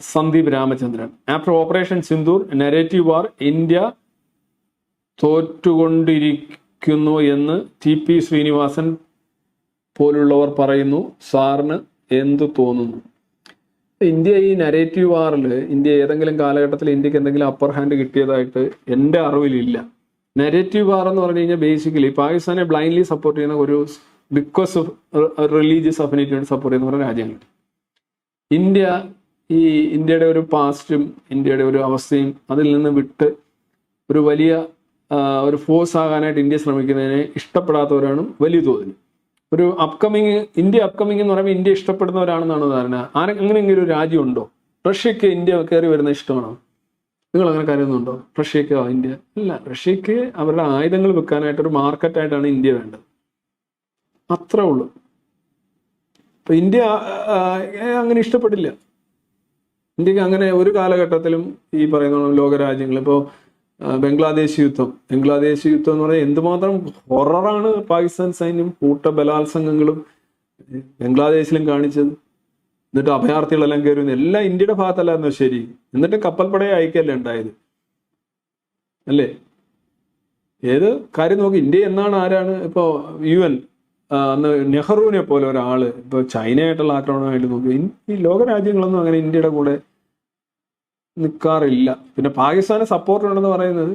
Sandeep Ramachandran. After operation Sindoor narrative are India തോറ്റുകൊണ്ടിരിക്കുന്നു എന്ന് T P Sreenivasan പോലുള്ളവർ പറയുന്നു. സാറിന് എന്ത് തോന്നുന്നു? ഇന്ത്യ ഈ നരേറ്റീവ് ആറിൽ ഇന്ത്യ ഏതെങ്കിലും കാലഘട്ടത്തിൽ ഇന്ത്യയ്ക്ക് എന്തെങ്കിലും അപ്പർ ഹാൻഡ് കിട്ടിയതായിട്ട് എന്റെ അറിവിലില്ല. നരേറ്റീവ് ആർ എന്ന് പറഞ്ഞു കഴിഞ്ഞാൽ ബേസിക്കലി പാകിസ്ഥാനെ ബ്ലൈൻഡ്ലി സപ്പോർട്ട് ചെയ്യുന്ന ഒരു because of religious affinity support ചെയ്യുന്ന കുറേ രാജ്യങ്ങൾ ഇന്ത്യ ഈ ഇന്ത്യയുടെ ഒരു പാസ്റ്റും ഇന്ത്യയുടെ ഒരു അവസ്ഥയും അതിൽ നിന്ന് വിട്ട് ഒരു വലിയ ഒരു ഫോഴ്സ് ആകാനായിട്ട് ഇന്ത്യ ശ്രമിക്കുന്നതിനെ ഇഷ്ടപ്പെടാത്തവരാണ് വലിയ തോതിൽ. ഒരു അപ്കമിങ് ഇന്ത്യ അപ്കമിങ് എന്ന് പറയുമ്പോൾ ഇന്ത്യ ഇഷ്ടപ്പെടുന്നവരാണെന്നാണ് ധാരണ. ആരെ അങ്ങനെയെങ്കിലും ഒരു രാജ്യമുണ്ടോ റഷ്യക്ക് ഇന്ത്യ കയറി വരുന്ന ഇഷ്ടമാണോ? നിങ്ങൾ അങ്ങനെ കരുതുന്നുണ്ടോ? റഷ്യക്ക് ഇന്ത്യ. അല്ല റഷ്യക്ക് അവരുടെ ആയുധങ്ങൾ വെക്കാനായിട്ട് ഒരു മാർക്കറ്റായിട്ടാണ് ഇന്ത്യ വേണ്ടത്. അത്രേ ഉള്ളൂ. ഇപ്പൊ ഇന്ത്യ അങ്ങനെ ഇഷ്ടപ്പെടില്ല. ഇന്ത്യയ്ക്ക് അങ്ങനെ ഒരു കാലഘട്ടത്തിലും ഈ പറയുന്ന ലോകരാജ്യങ്ങൾ ഇപ്പോൾ ബംഗ്ലാദേശ് യുദ്ധം. ബംഗ്ലാദേശ് യുദ്ധം എന്ന് പറഞ്ഞാൽ എന്തുമാത്രം ഹൊററാണ് പാകിസ്ഥാൻ സൈന്യം കൂട്ട ബലാത്സംഗങ്ങളും ബംഗ്ലാദേശിലും കാണിച്ചത്. എന്നിട്ട് അഭയാർത്ഥികളെല്ലാം കയറുന്നു എല്ലാം ഇന്ത്യയുടെ ഭാഗത്തല്ലായിരുന്നു ശരി? എന്നിട്ട് കപ്പൽപ്പടയെ അയക്കല്ലേ ഉണ്ടായത്? അല്ലേ? ഏത് കാര്യം നോക്കി ഇന്ത്യ എന്നാണ് ആരാണ് ഇപ്പോൾ യു എൻ അന്ന് നെഹ്റുവിനെ പോലെ ഒരാൾ ഇപ്പോൾ ചൈനയായിട്ടുള്ള ആക്രമണമായിട്ട് നോക്കി. ഈ ലോകരാജ്യങ്ങളൊന്നും അങ്ങനെ ഇന്ത്യയുടെ കൂടെ നിൽക്കാറില്ല പിന്നെ പാകിസ്ഥാന് സപ്പോർട്ട് ഉണ്ടെന്ന് പറയുന്നത്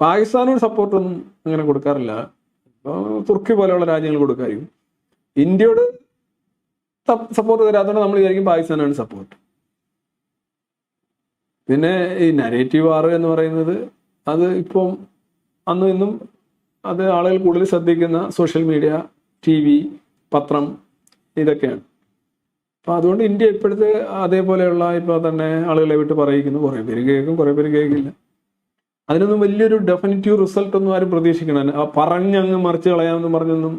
പാകിസ്ഥാനോട് സപ്പോർട്ടൊന്നും അങ്ങനെ കൊടുക്കാറില്ല. തുർക്കി പോലെയുള്ള രാജ്യങ്ങൾ കൊടുക്കായിരിക്കും ഇന്ത്യയോട് സപ്പോർട്ട് തരാത്തതുകൊണ്ട് നമ്മൾ വിചാരിക്കും പാകിസ്ഥാനാണ് സപ്പോർട്ട്. പിന്നെ ഈ നരേറ്റീവ് ആറ് എന്ന് പറയുന്നത് അത് ഇപ്പം അന്നും ഇന്നും അത് ആളുകൾ കൂടുതൽ ശ്രദ്ധിക്കുന്ന സോഷ്യൽ മീഡിയ ടി വി പത്രം ഇതൊക്കെയാണ്. അപ്പൊ അതുകൊണ്ട് ഇന്ത്യ ഇപ്പോഴത്തെ അതേപോലെയുള്ള ഇപ്പോൾ തന്നെ ആളുകളെ വിട്ട് പറയിക്കുന്നു. കുറേ പേര് കേൾക്കും കുറേ പേര് കേൾക്കില്ല. അതിനൊന്നും വലിയൊരു ഡെഫിനറ്റീവ് റിസൾട്ട് ഒന്നും ആരും പ്രതീക്ഷിക്കണം ആ പറഞ്ഞങ്ങ് മറിച്ച് കളയാമെന്ന് പറഞ്ഞൊന്നും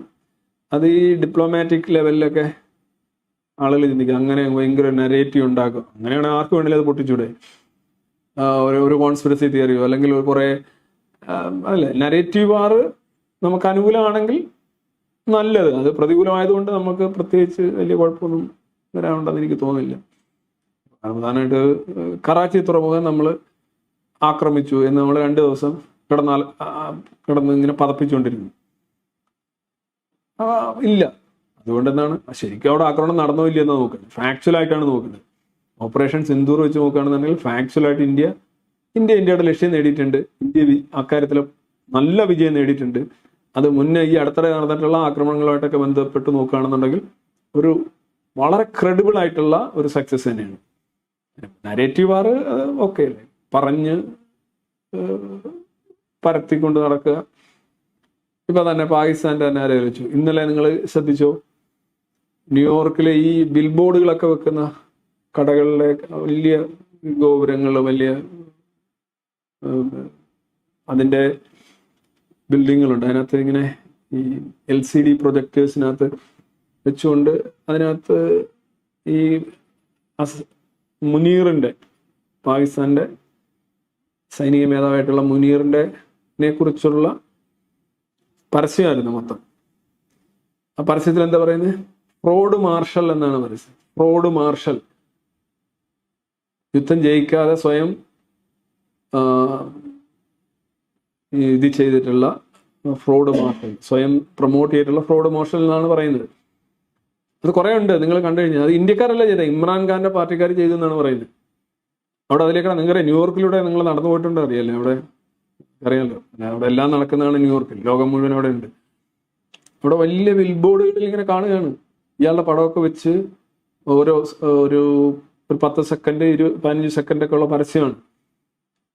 അത് ഈ ഡിപ്ലോമാറ്റിക് ലെവലിലൊക്കെ ആളുകൾ ചിന്തിക്കും. അങ്ങനെ ഭയങ്കര നെറേറ്റീവ് ഉണ്ടാക്കും. അങ്ങനെയാണ് ആർക്ക് വേണമെങ്കിലും അത് പൊട്ടിച്ചൂടെ? ഒരു ഒരു കോൺസ്പിറസി തിയറിയോ അല്ലെങ്കിൽ ഒരു കുറേ അല്ല നരേറ്റീവ് ആറ് നമുക്ക് അനുകൂലമാണെങ്കിൽ നല്ലത്. അത് പ്രതികൂലമായതുകൊണ്ട് നമുക്ക് പ്രത്യേകിച്ച് വലിയ കുഴപ്പമൊന്നും വരാനുണ്ടെന്ന് എനിക്ക് തോന്നുന്നില്ല. പ്രധാനമായിട്ട് കറാച്ചി തുറമുഖം നമ്മൾ ആക്രമിച്ചു എന്ന് നമ്മൾ രണ്ട് ദിവസം കിടന്നാൽ കിടന്ന് ഇങ്ങനെ പതപ്പിച്ചുകൊണ്ടിരുന്നു. ഇല്ല. അതുകൊണ്ട് എന്താണ് ശരിക്കും അവിടെ ആക്രമണം നടന്നോ ഇല്ല എന്ന് നോക്കുന്നത് ഫാക്ച്വൽ ആയിട്ടാണ് നോക്കുന്നത്. ഓപ്പറേഷൻ സിന്ദൂർ വെച്ച് നോക്കുകയാണെന്നുണ്ടെങ്കിൽ ഫാക്ച്വൽ ആയിട്ട് ഇന്ത്യ ഇന്ത്യ ഇന്ത്യയുടെ ലക്ഷ്യം നേടിയിട്ടുണ്ട്. ഇന്ത്യ അക്കാര്യത്തിൽ നല്ല വിജയം നേടിയിട്ടുണ്ട്. അത് മുന്നേ ഈ അടുത്തിടെ നടന്നിട്ടുള്ള ആക്രമണങ്ങളുമായിട്ടൊക്കെ ബന്ധപ്പെട്ട് നോക്കുകയാണെന്നുണ്ടെങ്കിൽ ഒരു വളരെ ക്രെഡിബിൾ ആയിട്ടുള്ള ഒരു സക്സസ് തന്നെയാണ്. നരേറ്റീവ് ആറ് ഓക്കെ അല്ലേ? പറഞ്ഞ് പരത്തിക്കൊണ്ട് നടക്കുക. ഇപ്പൊ തന്നെ പാകിസ്ഥാന്റെ തന്നെ ആലോചിച്ചു. ഇന്നലെ നിങ്ങൾ ശ്രദ്ധിച്ചോ? ന്യൂയോർക്കിലെ ഈ ബിൽ ബോർഡുകളൊക്കെ വെക്കുന്ന കടകളിലെ വലിയ ഗോപുരങ്ങൾ വലിയ അതിന്റെ ബിൽഡിങ്ങുകളുണ്ട് അതിനകത്ത് ഇങ്ങനെ ഈ എൽ സി ഡി പ്രൊജക്ടേഴ്സിനകത്ത് വെച്ചുകൊണ്ട് അതിനകത്ത് ഈ അസ് മുനീറിന്റെ പാകിസ്ഥാന്റെ സൈനിക മേധാവായിട്ടുള്ള മുനീറിന്റെ കുറിച്ചുള്ള പരസ്യമായിരുന്നു മൊത്തം. ആ പരസ്യത്തിൽ എന്താ പറയുന്നത് റോഡ് മാർഷൽ എന്നാണ് പരസ്യം. Road marshal. യുദ്ധം ജയിക്കാതെ സ്വയം ഇത് ചെയ്തിട്ടുള്ള ഫ്രോഡ് മാർഷൽ. സ്വയം പ്രൊമോട്ട് ചെയ്തിട്ടുള്ള ഫ്രോഡ് മാർഷൽ എന്നാണ് പറയുന്നത്. അത് കുറെ ഉണ്ട് നിങ്ങൾ കണ്ടു കഴിഞ്ഞാൽ അത് ഇന്ത്യക്കാരല്ല ചെയ്തത് ഇമ്രാൻഖാന്റെ പാർട്ടിക്കാർ ചെയ്തെന്നാണ് പറയുന്നത്. അവിടെ അതിലേക്കാണ്. നിങ്ങളുടെ ന്യൂയോർക്കിലൂടെ നിങ്ങൾ നടന്നു പോയിട്ടുണ്ട് അറിയാലേ? അവിടെ അറിയാലോ. അവിടെ എല്ലാം നടക്കുന്നതാണ് ന്യൂയോർക്കിൽ. ലോകം മുഴുവൻ അവിടെ ഉണ്ട്. അവിടെ വലിയ ബിൽ ബോർഡുകളിൽ ഇങ്ങനെ കാണുകയാണ്. ഇയാളുടെ പടമൊക്കെ വെച്ച് ഓരോ ഒരു ഒരു പത്ത് സെക്കൻഡ് ഇരു പതിനഞ്ച് സെക്കൻഡൊക്കെ ഉള്ള പരസ്യമാണ്.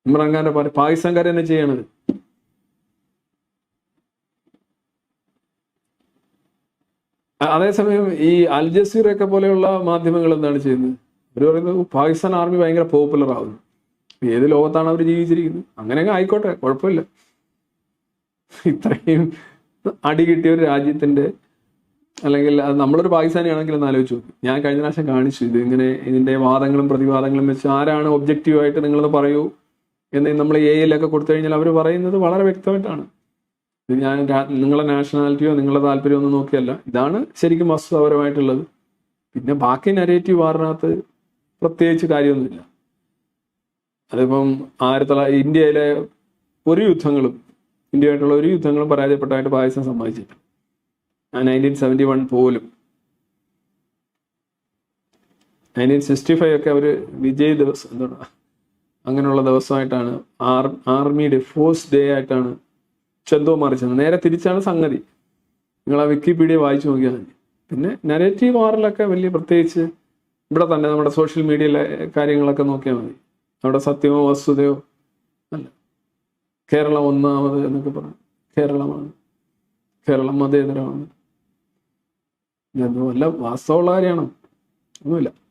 ഇമ്രാൻഖാന്റെ പാകിസ്ഥാൻകാർ തന്നെ ചെയ്യണത്. അതേസമയം ഈ അൽ ജസീറയൊക്കെ പോലെയുള്ള മാധ്യമങ്ങൾ എന്താണ് ചെയ്യുന്നത്? അവർ പറയുന്നത് പാകിസ്ഥാൻ ആർമി ഭയങ്കര പോപ്പുലർ ആവുന്നു. ഏത് ലോകത്താണ് അവർ ജീവിച്ചിരിക്കുന്നത്? അങ്ങനെയൊക്കെ ആയിക്കോട്ടെ കുഴപ്പമില്ല. ഇത്രയും അടി കിട്ടിയ ഒരു രാജ്യത്തിന്റെ അല്ലെങ്കിൽ നമ്മളൊരു പാകിസ്ഥാനി ആണെങ്കിൽ ഒന്ന് ആലോചിച്ച് ഞാൻ കഴിഞ്ഞ പ്രാവശ്യം കാണിച്ചു ഇത് ഇങ്ങനെ ഇതിന്റെ വാദങ്ങളും പ്രതിവാദങ്ങളും വെച്ച് ആരാണ് ഒബ്ജക്റ്റീവായിട്ട് നിങ്ങളത് പറയൂ എന്ന് നമ്മൾ എ എല്ലൊക്കെ കൊടുത്തു കഴിഞ്ഞാൽ അവർ പറയുന്നത് വളരെ വ്യക്തമായിട്ടാണ്. ഞാൻ നിങ്ങളെ നാഷണാലിറ്റിയോ നിങ്ങളുടെ താല്പര്യമോ ഒന്നും നോക്കിയല്ല. ഇതാണ് ശരിക്കും വസ്തുതാപരമായിട്ടുള്ളത്. പിന്നെ ബാക്കി നരേറ്റീവ് വാറിനകത്ത് പ്രത്യേകിച്ച് കാര്യമൊന്നുമില്ല. അതിപ്പം ആയിരത്തി തൊള്ളായിരത്തി ഇന്ത്യയിലെ ഒരു യുദ്ധങ്ങളും ഇന്ത്യയായിട്ടുള്ള ഒരു യുദ്ധങ്ങളും പരാജയപ്പെട്ടതായിട്ട് പാകിസ്ഥാൻ ഞാൻ നയന്റീൻ സെവന്റി വൺ പോലും. നയന്റീൻ സിക്സ്റ്റി ഫൈവ് ഒക്കെ അവർ വിജയ് ദിവസം എന്താണ് അങ്ങനെയുള്ള ദിവസമായിട്ടാണ് ആർ ആർമിയുടെ ഫോഴ്സ് ഡേ ആയിട്ടാണ് ചെന്തോ മറിച്ചത് നേരെ തിരിച്ചാണ് സംഗതി. നിങ്ങൾ ആ വിക്കിപീഡിയ വായിച്ചു നോക്കിയാൽ മതി. പിന്നെ നെഗറ്റീവ് ആറിലൊക്കെ വലിയ പ്രത്യേകിച്ച് ഇവിടെ തന്നെ നമ്മുടെ സോഷ്യൽ മീഡിയയിലെ കാര്യങ്ങളൊക്കെ നോക്കിയാൽ മതി. അവിടെ സത്യമോ വസ്തുതയോ അല്ല. കേരളം ഒന്നാമത് എന്നൊക്കെ പറഞ്ഞു. കേരളമാണ്. കേരളം മതേതരമാണ്. എന്തോ വല്ല വാസ്തവമുള്ള കാര്യമാണോ. ഒന്നുമില്ല.